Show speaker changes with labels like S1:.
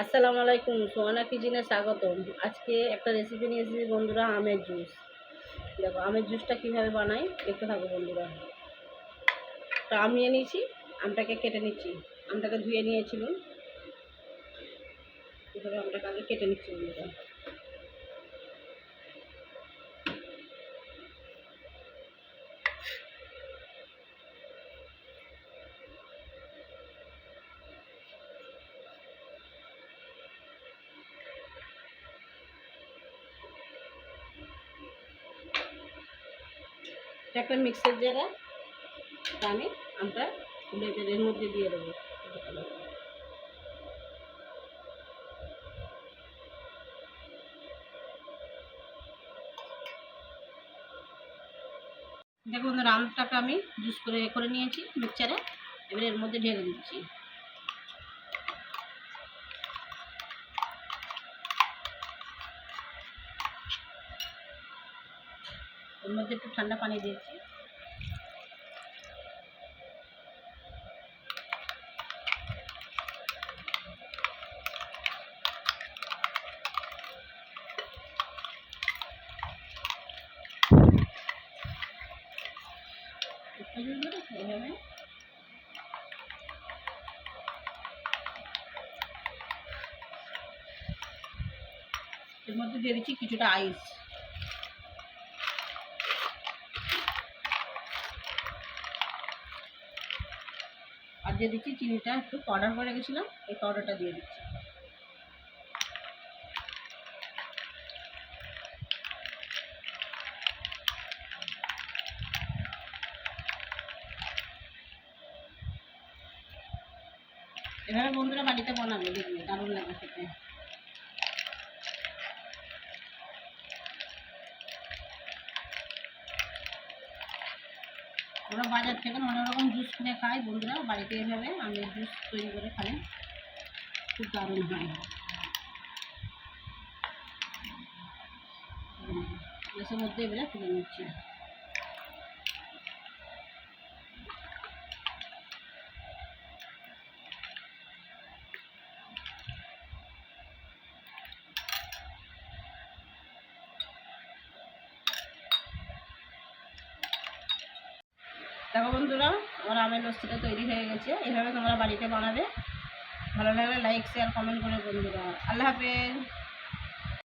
S1: আসসালামু আলাইকুম সোহানা কিচিনে স্বাগতম। আজকে একটা রেসিপি নিয়ে এসেছি বন্ধুরা, আমের জুস দেখো, আমের জুসটা কীভাবে বানাই, দেখতে থাকো বন্ধুরা। তো আম নিয়ে নিয়েছি, আমটাকে কেটে নিচ্ছি। আমটাকে ধুয়ে নিয়েছিলাম। আমটাকে আগে কেটে নিচ্ছি বন্ধুরা। একটা মিক্সার জায়গা আমি আমরা ব্লেটারের মধ্যে দিয়ে দেবো। দেখুন আমটাকে আমি জুস করে করে নিয়েছি মিক্সারে এবার এর মধ্যে ঢেলে দিচ্ছি। এর মধ্যে একটু ঠান্ডা পানি দিয়েছি। এর মধ্যে দিয়ে দিচ্ছি কিছুটা আইস দিয়ে দিচ্ছি, চিনিটা একটু পাউডার করে রেখেছিলাম, এই পাউডারটা দিয়ে দিচ্ছি। এভাবে বন্ধুরা বাড়িতে বানাবে, দেখবে দারুণ লাগে খেতে। ওরা বাজার থেকে অনেক রকম জুস কিনে খায় বন্ধুরা, বাড়িতে এভাবে আমের জুস তৈরি করে খায়। খুব দারুণ হয়। গ্যাসের মধ্যে এবারে তুলে নিচ্ছি। দেখো বন্ধুরা, আমার আমের লস্যিটা তৈরি হয়ে গেছে। এভাবে তোমরা বাড়িতে বানাবে। ভালো লাগলে লাইক শেয়ার কমেন্ট করে বন্ধুরা। আল্লাহ হাফেজ।